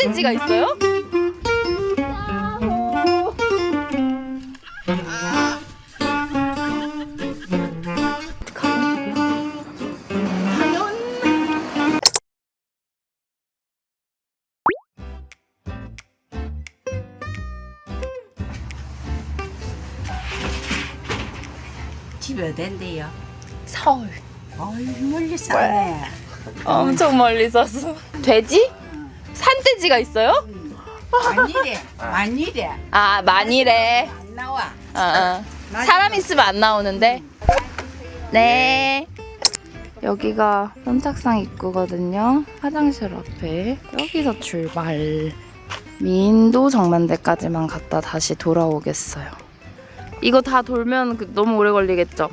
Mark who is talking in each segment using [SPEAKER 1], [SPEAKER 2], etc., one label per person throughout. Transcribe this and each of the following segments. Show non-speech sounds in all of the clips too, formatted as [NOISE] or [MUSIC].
[SPEAKER 1] 산돼지가 있어요?
[SPEAKER 2] 집에 어딘데요?
[SPEAKER 1] 서울.
[SPEAKER 2] 어이 멀리 사네.
[SPEAKER 1] 엄청 멀리 있었어. 돼지? 산돼지가 있어요?
[SPEAKER 2] 아니래, 아니래.
[SPEAKER 1] 아 만일에
[SPEAKER 2] 안 나와.
[SPEAKER 1] 어, 어. 사람 있으면 안 나오는데. 네. 여기가 선착상 입구거든요. 화장실 앞에. 여기서 출발. 민도 정만대까지만 갔다 다시 돌아오겠어요. 이거 다 돌면 그- 너무 오래 걸리겠죠?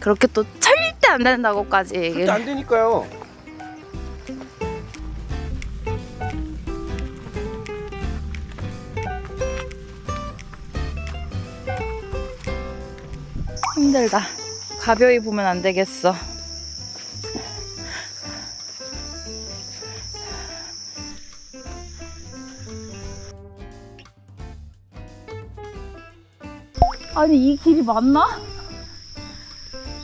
[SPEAKER 1] 그렇게 또 절대 안 된다고까지 얘기를.
[SPEAKER 3] 안 되니까요.
[SPEAKER 1] 힘들다. 가벼이 보면 안 되겠어. 아니 이 길이 맞나?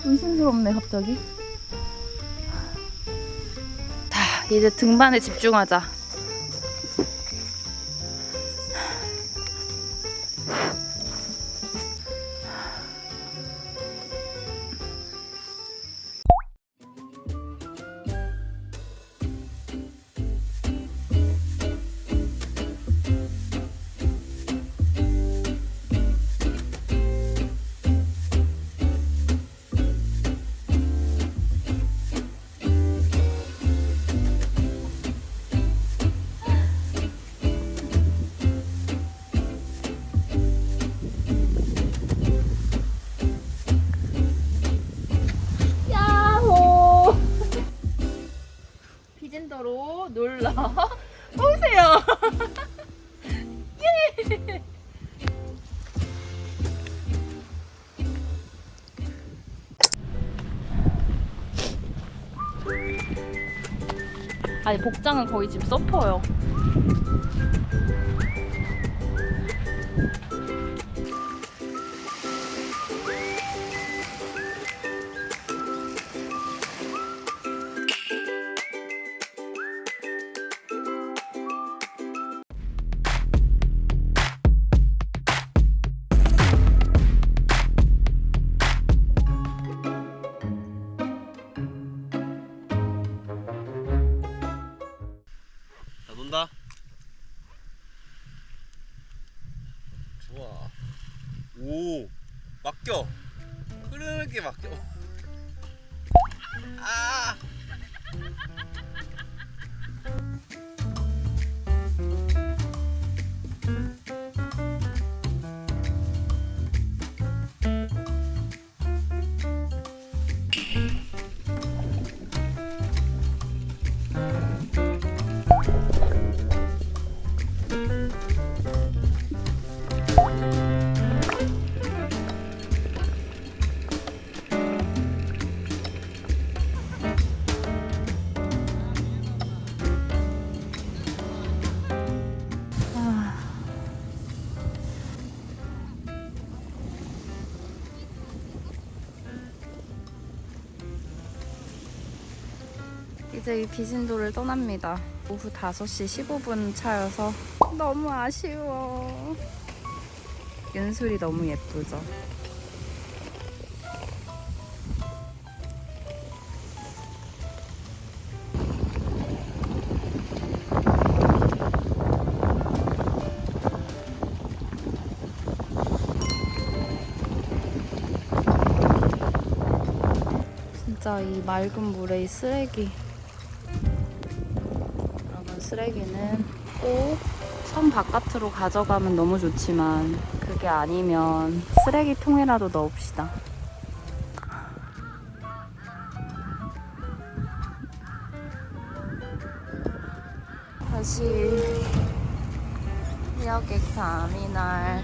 [SPEAKER 1] 의심스럽네 갑자기. 자 이제 등반에 집중하자. 아니 복장은 거의 지금 서퍼요.
[SPEAKER 3] 논다. 좋아. 오 맡겨. 흐르게 맡겨. 아.
[SPEAKER 1] 이제 이 비진도를 떠납니다. 오후 5시 15분 차여서 너무 아쉬워. 윤술이 너무 예쁘죠? 진짜 이 맑은 물에 이 쓰레기 쓰레기는 꼭 선 바깥으로 가져가면 너무 좋지만 그게 아니면 쓰레기통에라도 넣읍시다. 다시 여객 터미널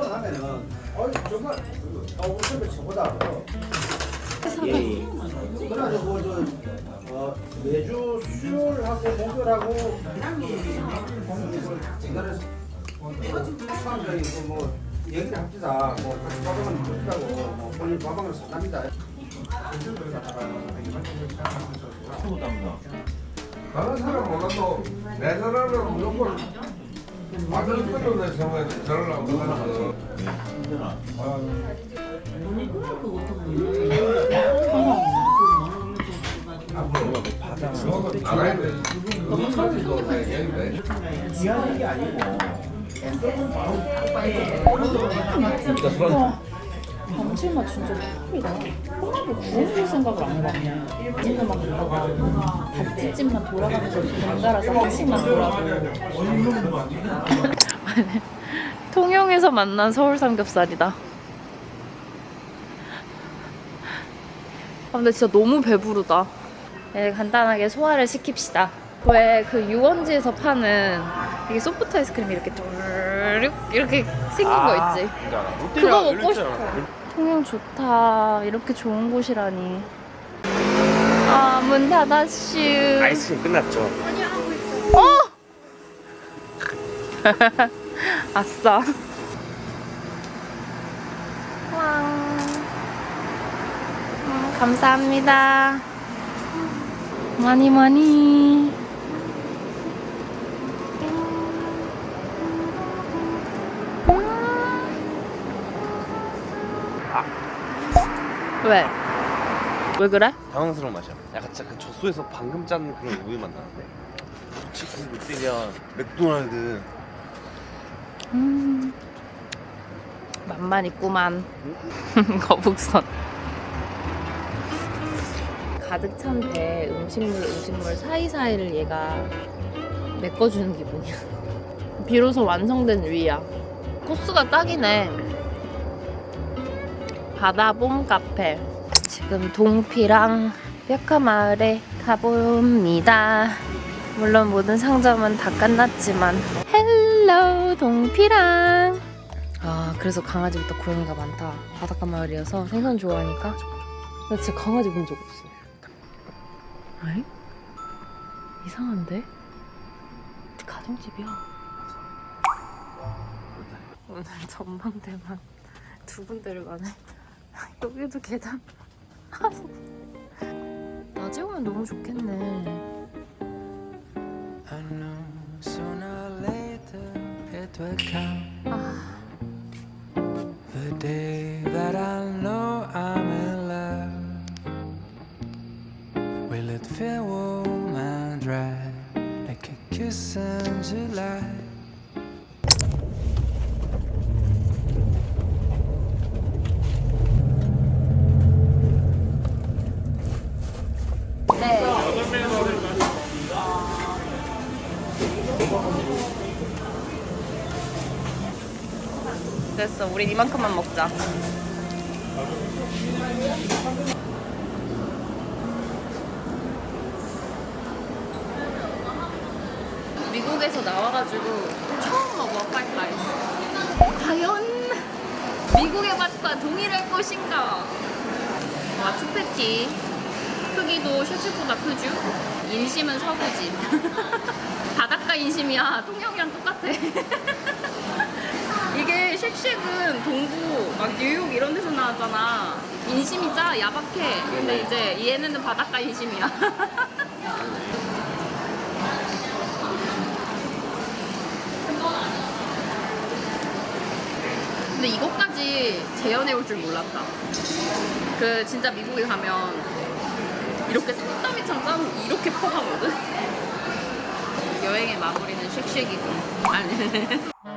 [SPEAKER 3] 하면은 어 정말
[SPEAKER 4] 그래가지고 뭐 저, 어, 매주 수요일하고 목요일하고 공부를 전달해서 사람들이 그뭐 얘기를 합시다. 뭐 같이 밥방을 먹자고 뭐 본인 밥방을 사답니다.
[SPEAKER 5] 다른 사람 몰라도 내 사람은 무조건 거로 내 생각에 저를 하고 하는 앞으로 나가야 돼. 그것까지도 내 얘기인데.
[SPEAKER 1] 감칠맛 진짜 꿀이다. 홍합을 구워줄 생각을 안 해봤네. 찜만 돌아가. 닭찜만 돌아가면서 번갈아서 한식만 돌아가고. 통영에서 만난 서울 삼겹살이다. 아, 근데 진짜 너무 배부르다. 네, 간단하게 소화를 시킵시다. 왜 그 유원지에서 파는 이게 소프트 아이스크림이 이렇게 뚜르륵 이렇게 생긴 거 있지? 그거 먹고 싶어. 통영 좋다. 이렇게 좋은 곳이라니. 아, 문 닫았슈.
[SPEAKER 3] 아이스크림 끝났죠.
[SPEAKER 1] 어! [LAUGHS] 아싸. 왕. 음, 감사합니다. 많이 많이. 왜? 왜 그래?
[SPEAKER 3] 당황스러운 맛이야. 약간 진짜 그 젖소에서 방금 짠 그런 우유 맛 나는데. 치킨 롯데리아 맥도날드.
[SPEAKER 1] 음. 맛만 있구만. [LAUGHS] 거북선. 가득 찬 배 음식물 음식물 사이사이를 얘가 메꿔주는 기분이야. 비로소 완성된 위야. 코스가 딱이네. 바다봄 카페. 지금 동피랑 뼈카마을에 가봅니다. 물론 모든 상점은 다 끝났지만 헬로 동피랑 아 그래서 강아지부터 고양이가 많다 바닷가 마을이어서 생선 좋아하니까 나 진짜 강아지 본 적 없어 에? 이상한데? 가정집이야 오늘 전망대만 두 군데를 가네 여기도 계단 낮에 오면 너무 좋겠네
[SPEAKER 6] I knew sooner or later it would come.
[SPEAKER 1] 아
[SPEAKER 6] The day that I know I'm in love. Will it feel warm and dry like a kiss in July?
[SPEAKER 1] 됐어. 우린 이만큼만 먹자. 미국에서 나와가지고 처음 먹어 파이파이스 과연 미국의 맛과 동일할 것인가? 와 투패티. 크기도 쉑쉑보다 크죠? 인심은 서부지 [LAUGHS] 바닷가 인심이야. 통영이랑 똑같아. [LAUGHS] 이게 쉑쉑은 동부 막 뉴욕 이런 데서 나왔잖아. 인심이 짜 야박해. 근데 이제 얘네는 바닷가 인심이야. [LAUGHS] 근데 이것까지 재현해 올 줄 몰랐다. 그 진짜 미국에 가면 이렇게 산더미처럼 이렇게 퍼가거든 여행의 마무리는 쉑쉑이고. 아니 [LAUGHS]